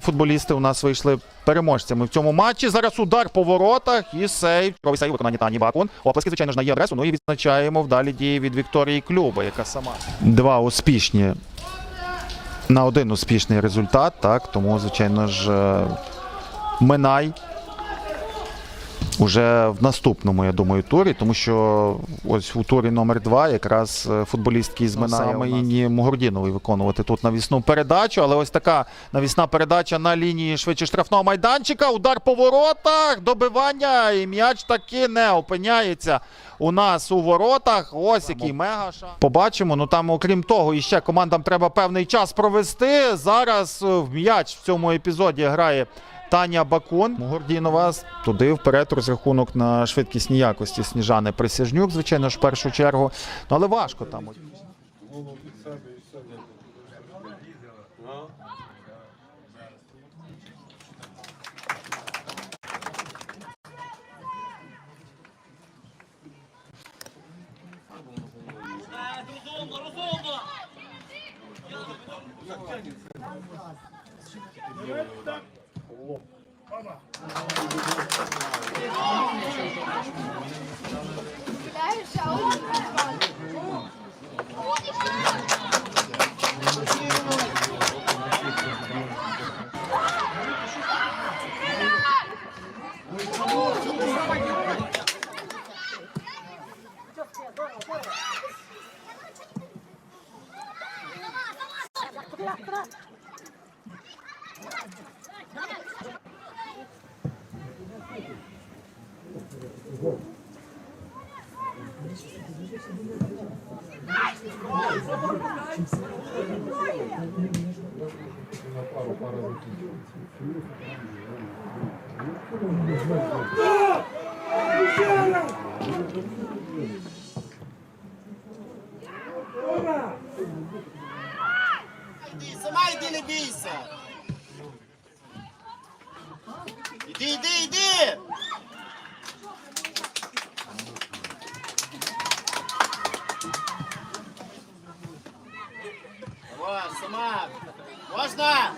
Футболісти у нас вийшли переможцями в цьому матчі. Зараз удар по воротах і сейв. Черговий сейв виконання Тані Бакун. Оплески, звичайно ж, на її адресу. Ну і відзначаємо вдалі дії від Вікторії Клюба, яка сама. Два успішні на один успішний результат. Так, тому, звичайно ж, е, Минай уже в наступному, я думаю, турі, тому що ось у турі номер 2 якраз е, футболістки з Минаєм Інні Мугурдінової виконувати тут навісну передачу. Але ось така навісна передача на лінії швидше штрафного майданчика. Удар по воротах, добивання, і м'яч таки не опиняється у нас у воротах. Ось який мега шанс. Побачимо. Ну там, окрім того, іще командам треба певний час провести. Зараз е, в м'яч в цьому епізоді грає. Таня Бакун Гордінова туди вперед розрахунок на швидкісні якості Сніжани Присяжнюк, звичайно ж, в першу чергу. Ну але важко там. Oğlum. Baba. Сама йди, не бійся. Іди, іди, іди. Давай, сама. Можна?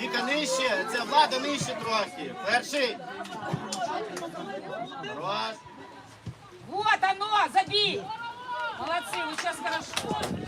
Віка нижче, це влада нижче трохи. Перший. Хорош. Вот оно, забей! Молодцы, вы сейчас хорошо.